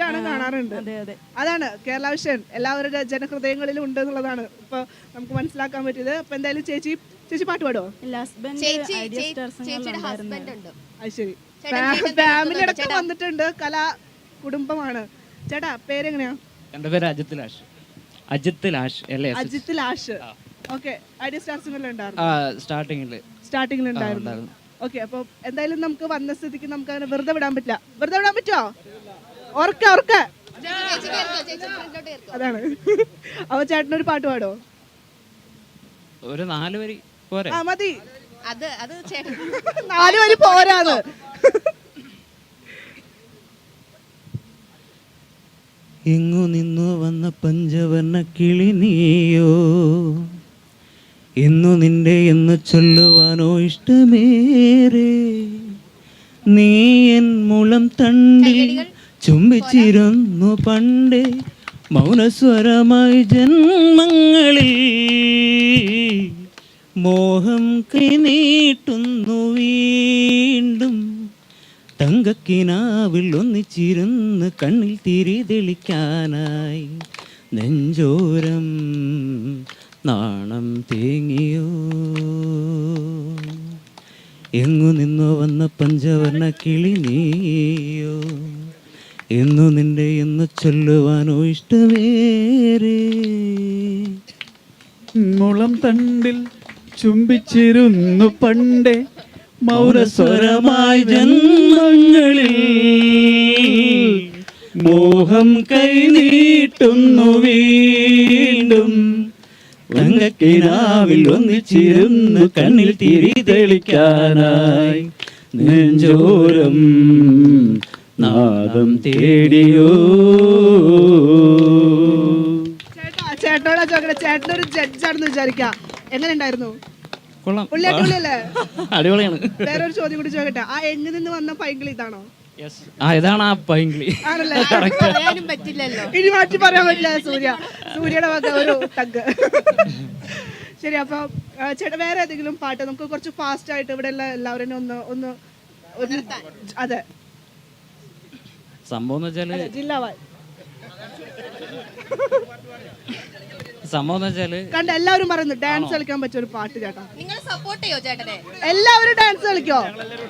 ഇഷ്ടമാണ് കാണാറുണ്ട്. അതെ അതെ. അതാണ് കേരള വിഷൻ. എല്ലാവരുടെ ജനഹൃദയങ്ങളിലും ഉണ്ട് എന്നുള്ളതാണ്. ഇപ്പൊ നമുക്ക് മനസ്സിലാക്കാൻ പറ്റിയത്. അപ്പൊ എന്തായാലും ചേച്ചി ചേച്ചി പാട്ട് പാടോ ഇല്ല ഹസ്ബൻഡ് ചേച്ചി ഐഡിയ ചേ- സ്റ്റാർസ് ചേച്ചിയുടെ ഹസ്ബൻഡ് ഉണ്ട്. അത് ശരി. ഫാമിലി അടക്കം വന്നിട്ടുണ്ട്. കലാ കുടുംബമാണ്. ചേട്ടാ പേരെങ്ങനെയാ? എന്റെ പേര് അജിത് ലാഷ്. അജിത് ലാഷ് അല്ലേ അജിത് ലാഷ്. ഓക്കെ. ഐഡിയ സ്റ്റാർസിംഗിൽ ഉണ്ടായിരുന്നു. ആ സ്റ്റാർട്ടിങ്ങിൽ സ്റ്റാർട്ടിങ്ങിൽ ഉണ്ടായിരുന്നു. ഉണ്ടായിരുന്നു. ഓക്കെ അപ്പൊ എന്തായാലും നമുക്ക് വന്ന സ്ഥിതിക്ക് നമുക്ക് അങ്ങനെ വെറുതെ വിടാൻ പറ്റില്ല. വെറുതെ വിടാൻ പറ്റുമോ ഉറക്ക ഉറക്ക. അതാണ്. അപ്പൊ ചേട്ടനൊരു പാട്ട് പാടോ ഒരു നാല് വരി പോരെ. ആ മതി. അത് അത് ചേട്ടൻ നാല് വരി പോരാന്ന്. എങ്ങു നിന്നു വന്ന പഞ്ചവർണ കിളി നീയോ? എന്നു നിന്റെ എന്ന് ചൊല്ലുവാനോ ഇഷ്ടമേറെ? നീ എൻ മുളം തണ്ടിൽ ചുംബിച്ചിരുന്നു പണ്ടേ മൗനസ്വരമായി ജന്മങ്ങളിൽ. മോഹം കൈനീട്ടുന്നു വീണ്ടും. തങ്കക്കിനാവിൽ ഒന്നിച്ചിരുന്ന് കണ്ണിൽ തിരി തെളിക്കാനായി. നെഞ്ചോരം നാണം തേങ്ങിയോ? എങ്ങു നിന്നോ വന്ന പഞ്ചവർണ കിളി നീയോ? എന്നു നിന്റെ എന്ന് ചൊല്ലുവാനോ ഇഷ്ടമേറെ. മുളം തണ്ടിൽ ചുംബിച്ചിരുന്നു പണ്ടേ മൗരസ്വരമായി ജന്മങ്ങളിൽ. മോഹം കൈനീട്ടുന്നു വീണ്ടും. തങ്കക്കിനാവിൽ ഒന്നിച്ചിരുന്നു കണ്ണിൽ തിരി തെളിക്കാനായി. നെഞ്ചോരം നാദം തേടിയോ. ചേട്ടാ ചേട്ടനോടാ ചോദിക്കട്ടെ ചേട്ടനൊരു ജഡ്ജാണെന്ന് വിചാരിക്കാം. എങ്ങനെ ഉണ്ടായിരുന്നു കൊള്ളാം അടിപൊളിയാണ്. വേറൊരു ചോദ്യം കൂടി ചോദിക്കട്ടെ. ആ എങ്ങ് നിന്ന് വന്ന പൈങ്കിളി ഇതാണോ? ആ ഇതാണ് ആ പൈങ്കിളി. പറ്റില്ലല്ലോ. ഇനി മാറ്റി പറയാൻ പറ്റില്ല സൂര്യ. സൂര്യയുടെ വക ഒരു തഗ് ശരി അപ്പൊ ചേട്ടാ വേറെ ഏതെങ്കിലും പാട്ട്? നമുക്ക് കുറച്ച് ഫാസ്റ്റ് ആയിട്ട് ഇവിടെ ഉള്ള എല്ലാവരും ഒന്ന് ഒന്ന് അതെ. സംഭവം എന്ന് വെച്ചാൽ ജില്ലാവാൻ സംഭവം എന്ന് വെച്ചാൽ കണ്ട എല്ലാവരും പറയുന്നു ഡാൻസ് കളിക്കാൻ പറ്റിയ ഒരു പാട്ട് ചേട്ടാ നിങ്ങൾ സപ്പോർട്ട് ചെയ്യോ ചേട്ടനെ? എല്ലാവരും ഡാൻസ് കളിക്കോ?